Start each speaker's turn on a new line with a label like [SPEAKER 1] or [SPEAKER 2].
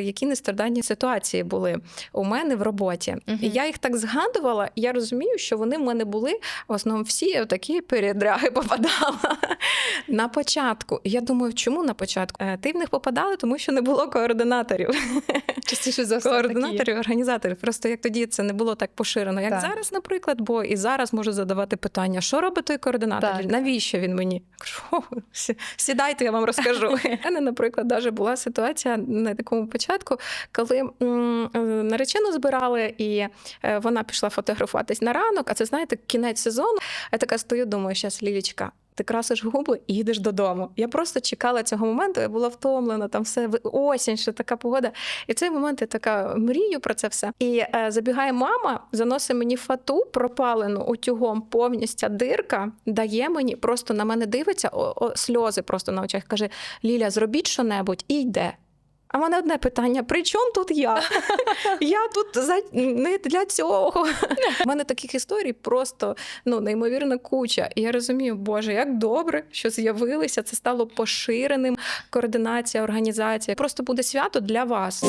[SPEAKER 1] які нестандартні ситуації були у мене в роботі.
[SPEAKER 2] Мгм.
[SPEAKER 1] І я їх так згадувала, і я розумію, що вони в мене були в основному всі такі передряги попадала на початку. Я думаю, чому на початку? Е, Ти в них попадали, тому що не було координаторів.
[SPEAKER 2] Частіше за все такі.
[SPEAKER 1] координаторів, організаторів. Просто як тоді це не було так поширено, як
[SPEAKER 2] Так.
[SPEAKER 1] зараз, наприклад, бо і зараз можу задавати питання: що робить той координатор?
[SPEAKER 2] Так.
[SPEAKER 1] Навіщо він мені? Кажу, «О, сідайте, я вам розкажу. У мене, наприклад, даже була ситуація на такому початку, коли е, наречену збирали, і е, вона пішла фотографуватись на ранок. А це знаєте, кінець сезону. Я така стою, думаю, щас, Лілічка. Ти красиш губи і їдеш додому. Я просто чекала цього моменту. Я була втомлена, там все осінь, ще така погода. І цей момент я така мрію про це все. І е, забігає мама, заносить мені фату, пропалену утюгом повністю дирка, дає мені, просто на мене дивиться, о, о, сльози просто на очах. Каже: Ліля, зробіть що-небудь і йде. А в мене одне питання: при чому тут я? Я тут за не для цього. У мене таких історій просто ну неймовірна куча. І я розумію, Боже, як добре, що з'явилися. Це стало поширеним. Координація, організація. Просто буде свято для вас.